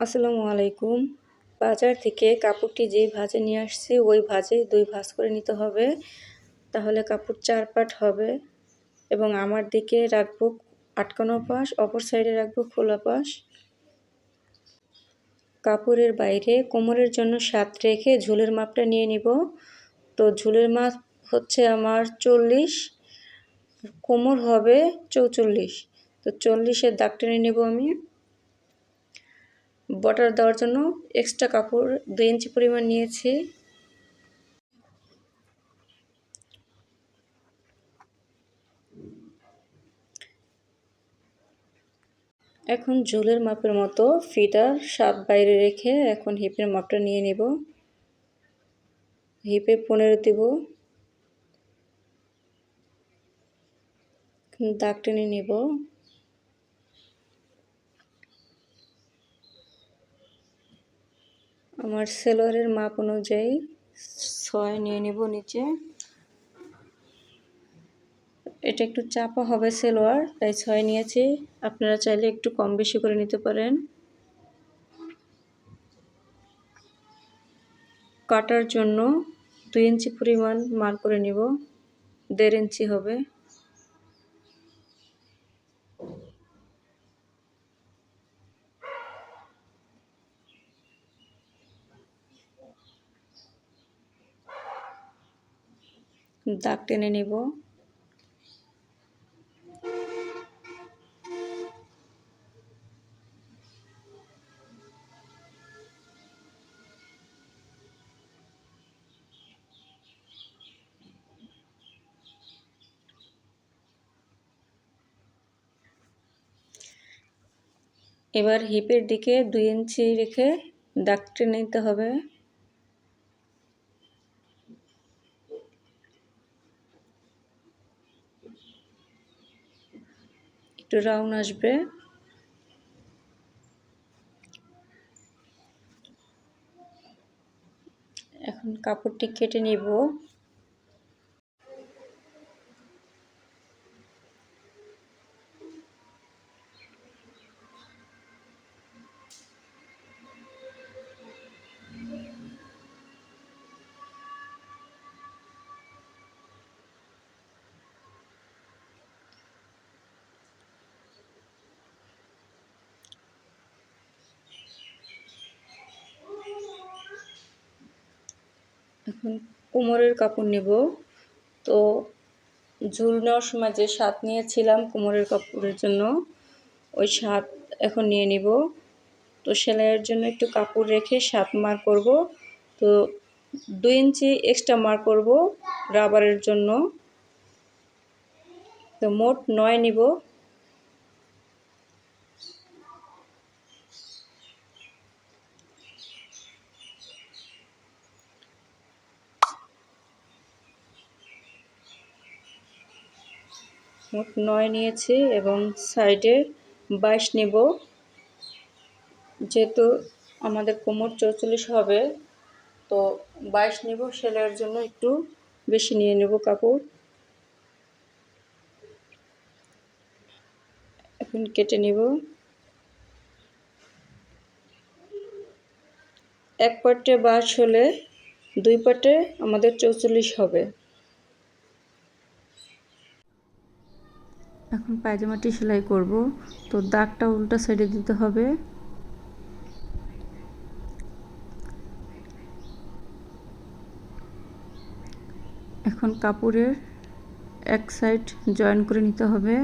আসসালামু আলাইকুম। বাজার থেকে কাপড়টি যেই ভাজে নিয়ে আসছি, ওই ভাজে দুই ভাঁজ করে নিতে হবে। তাহলে কাপড় চার পাট হবে এবং আমার দিকে রাখব আটকানো পাশ, অপর সাইডে রাখব খোলা পাশ। কাপড়ের বাইরে কোমরের জন্য সাত রেখে ঝুলের মাপটা নিয়ে নিব। তো ঝুলের মাপ হচ্ছে আমার চল্লিশ, কোমর হবে চৌচল্লিশ। তো চল্লিশের দাগ টেনে নেব আমি। বর্ডার দেওয়ার জন্য এক্সট্রা কাপড় দুই ইঞ্চি পরিমাণ নিয়েছি। এখন ঝুলের মাপের মতো ফিটার সাত বাইরে রেখে এখন হিপের মাপটা নিয়ে নেব। হিপে পনেরো দেব। দাগ টেনে নেব। আমার সেলোয়ারের মাপ অনুযায়ী ছয় নিয়ে নেব নিচে। এটা একটু চাপা হবে সেলোয়ার তাই ছয় নিয়েছি। আপনারা চাইলে একটু কম বেশি করে নিতে পারেন। কাটার জন্য দুই ইঞ্চি পরিমাণ মার করে নিব। দেড় ইঞ্চি হবে। দাগ টেনে নেব। এবার হিপের দিকে দুই ইঞ্চি রেখে দাগ টেনে নিতে হবে। একটু রাউন্ড আসবে। এখন কাপড়টি কেটে নিব। এখন কোমরের কাপড় নেব। তো ঝুল নেওয়ার সময় যে সাত নিয়েছিলাম কোমরের কাপড়ের জন্য, ওই সাত এখন নিয়ে নিব। তো সেলাইয়ের জন্য একটু কাপড় রেখে সাত মার করব। তো দুই ইঞ্চি এক্সট্রা মার করব রাবারের জন্য। তো মোট নয় নিব। মোট নয় নিয়েছি এবং সাইডে বাইশ নেব। যেহেতু আমাদের কোমর চৌচল্লিশ হবে, তো বাইশ নেব সেলাইয়ের জন্য একটু বেশি নিয়ে নেব কাপড়। এখন কেটে নেব। এক পাটে বাস হলে দুই পাটে আমাদের চৌচল্লিশ হবে। এখন পায়জামাটি সেলাই করব। তো দাগটা উল্টা সাইডে দিতে হবে। এখন কাপড়ের এক সাইড জয়েন করে নিতে হবে।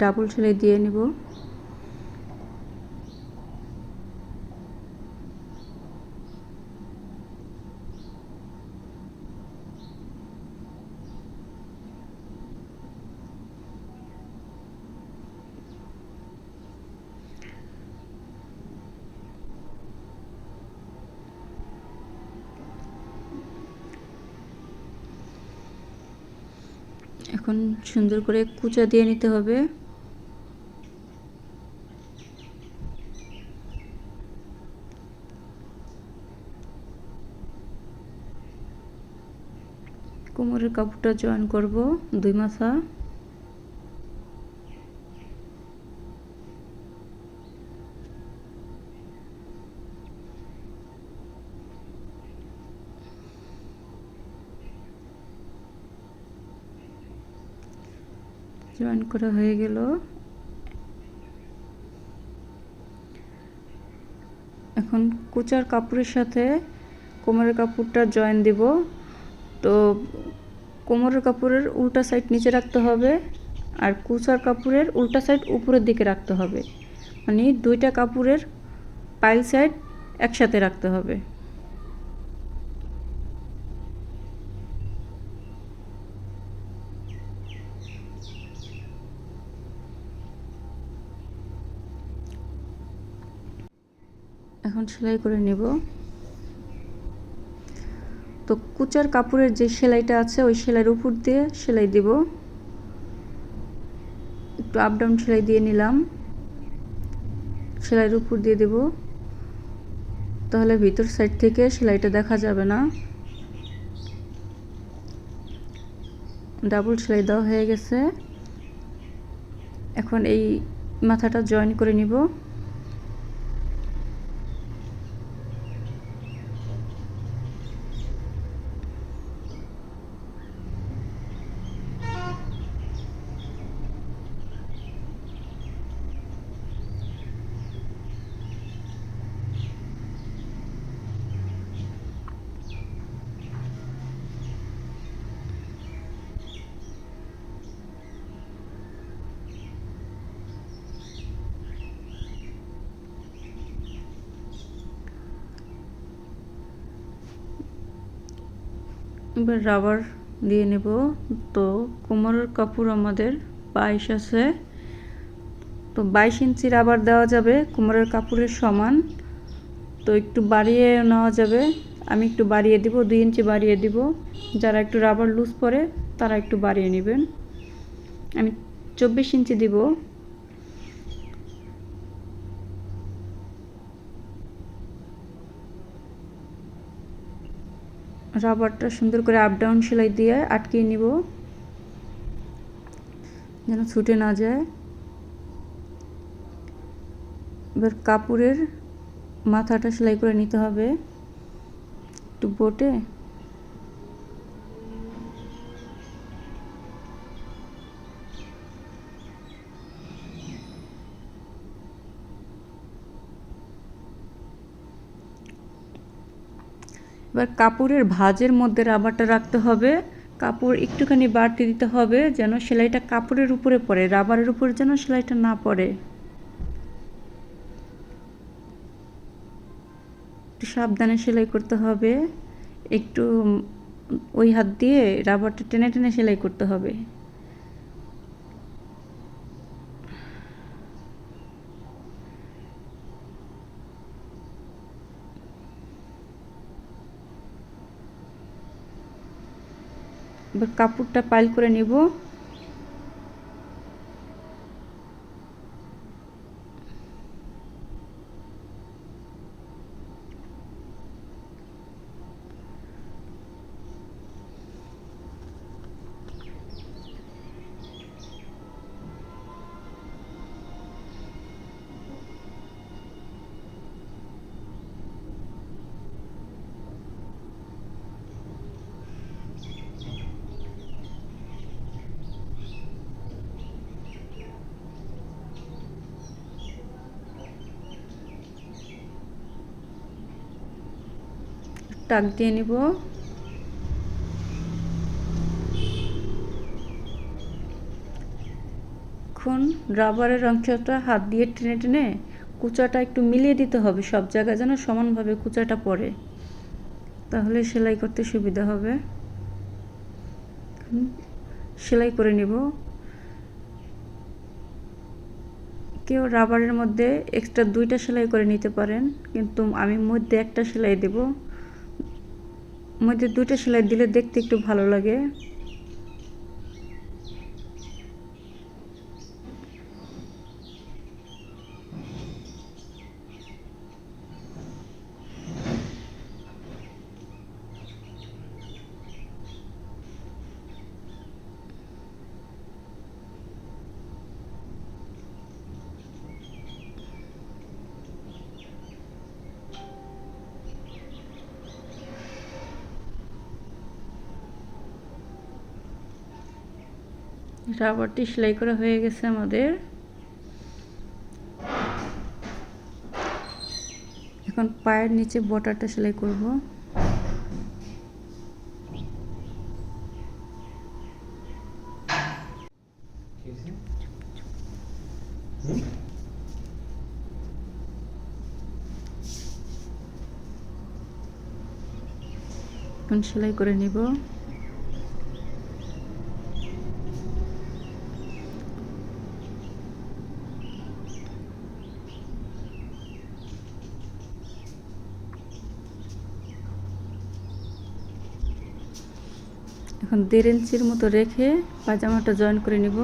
ডাবল সেলাই দিয়ে নিব। এখন সুন্দর করে কুচা দিয়ে নিতে হবে। কোমরের কাপড়টা জয়েন করব দুই মাথা। জয়েন করা হয়ে গেল। এখন কুচার কাপড়ের সাথে কোমরের কাপড়টা জয়েন দিব। তো কোমরের কাপড়ের উল্টা সাইড নিচে রাখতে হবে আর কুচার কাপড়ের উল্টা সাইড উপরের দিকে রাখতে হবে। মানে দুইটা কাপড়ের পাইল সাইড একসাথে রাখতে হবে। এখন সেলাই করে নেব। তো কুচার কাপড়ের যে সেলাইটা আছে, ওই সেলাইয়ের উপর দিয়ে সেলাই দিব। একটু আপ ডাউন সেলাই দিয়ে নিলাম। সেলাইয়ের উপর দিয়ে দেব। তাহলে ভিতর সাইড থেকে সেলাইটা দেখা যাবে না। ডাবল সেলাই দেওয়া হয়ে গেছে। এখন এই মাথাটা জয়েন করে নিব। এবার রাবার দিয়ে নেব। তো কোমরের কাপড় আমাদের বাইশ আছে। তো বাইশ ইঞ্চি রাবার দেওয়া যাবে কোমরের কাপড়ের সমান। তো একটু বাড়িয়ে নেওয়া যাবে। আমি একটু বাড়িয়ে দিব, দুই ইঞ্চি বাড়িয়ে দিব। যারা একটু রাবার লুজ পরে, তারা একটু বাড়িয়ে নেবেন। আমি চব্বিশ ইঞ্চি দিব। রাবারটা সুন্দর করে আপ ডাউন সেলাই দিয়ে আটকিয়ে নিব, যেন ছুটে না যায়। এবার কাপড়ের মাথাটা সেলাই করে নিতে হবে। একটু বোটে। এবার কাপড়ের ভাজের মধ্যে রাবারটা রাখতে হবে। কাপড় একটুখানি বাড়তি দিতে হবে যেন সেলাইটা কাপড়ের উপরে পড়ে, রাবারের উপরে যেন সেলাইটা না পড়ে। একটু সাবধানে সেলাই করতে হবে। একটু ওই হাত দিয়ে রাবারটা টেনে টেনে সেলাই করতে হবে। এবার কাপড়টা পাইল করে নিব। টাক দিয়ে নিব। এখন রাবারের অংশটা হাত দিয়ে টেনে টেনে কুচাটা একটু মিলিয়ে দিতে হবে, সব জায়গায় যেন সমানভাবে কুচাটা পড়ে। তাহলে সেলাই করতে সুবিধা হবে। সেলাই করে নিব। কেউ রাবারের মধ্যে এক্সট্রা দুইটা সেলাই করে নিতে পারেন, কিন্তু আমি মধ্যে একটা সেলাই দেব। মধ্যে দুটো সেলাই দিলে দেখতে একটু ভালো লাগে। রাবারটি সেলাই করা হয়ে গেছে আমাদের এখন পায়ের নিচে বটারটা সেলাই করব? এখন সেলাই করে নিব এখন দেড় ইঞ্চির মতো রেখে পাজামাটা জয়েন করে নিব।